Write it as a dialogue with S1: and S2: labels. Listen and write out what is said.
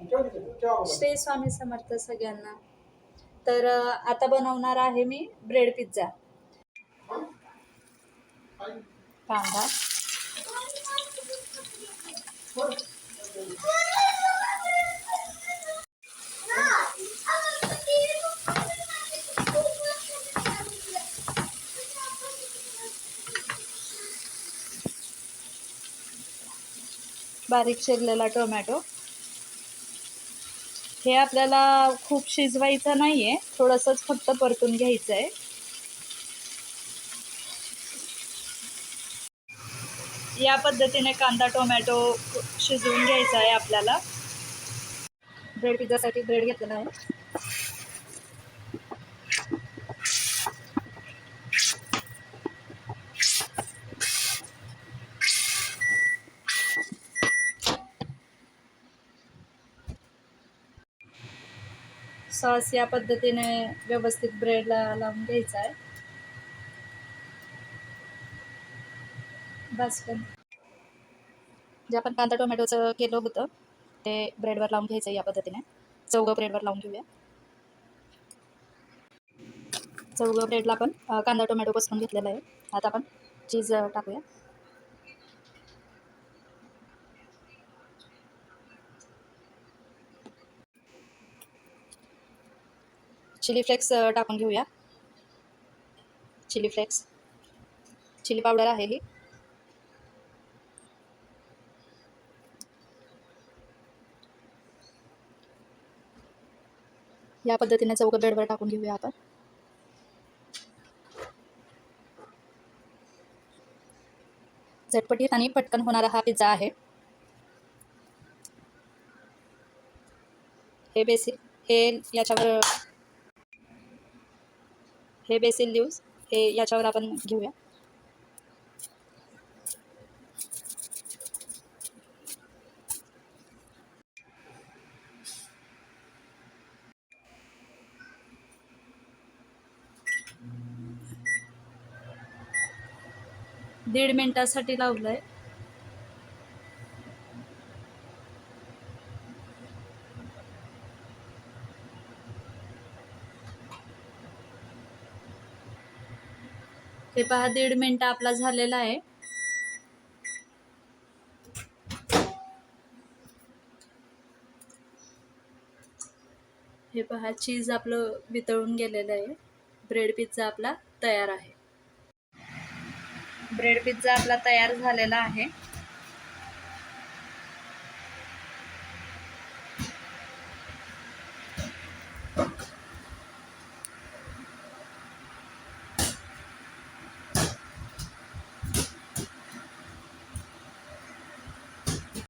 S1: श्री स्वामी समर्थ सगळ्यांना. तर आता बनवणार आहे मी ब्रेड पिझ्झा. कांदा. बारीक चिरलेला टोमॅटो. हे आपल्याला खूप शिजवायचं नाही आहे थोडंसंच फक्त परतून घ्यायचं आहे या पद्धतीने कांदा टोमॅटो शिजवून घ्यायचा आहे आपल्याला. ब्रेड पिझ्झासाठी ब्रेड घेतलेला आहे. सॉस या पद्धतीने व्यवस्थित ब्रेडला लावून घ्यायचा आहे. बस पण जे आपण कांदा टोमॅटोचं केलं होतं ते ब्रेडवर लावून घ्यायचं या पद्धतीने. चौघं ब्रेडवर लावून घेऊया. चौघं ब्रेडला आपण कांदा टोमॅटो पसरून घेतलेला आहे. आता आपण चीज टाकूया. चिली फ्लेक्स टाकून घेऊया. Chilli flakes. चिली पावडर आहे ही. या पद्धतीने चौकं ब्रेडवर टाकून घेऊया आपण. झटपटीत आणि पटकन होणारा हा पिझ्झा आहे. हे बेसिक हे याच्यावर हे बेसिल ल्यूज हे याच्यावर आपण घेऊया. दीड मिनिटासाठी लावलंय. हे पहा दीड मिनिट आपला झालेला आहे. हे पहा चीज आपलं वितळून गेलेलं आहे. ब्रेड पिझ्झा आपला तयार आहे. ब्रेड पिझ्झा आपला तयार झालेला आहे.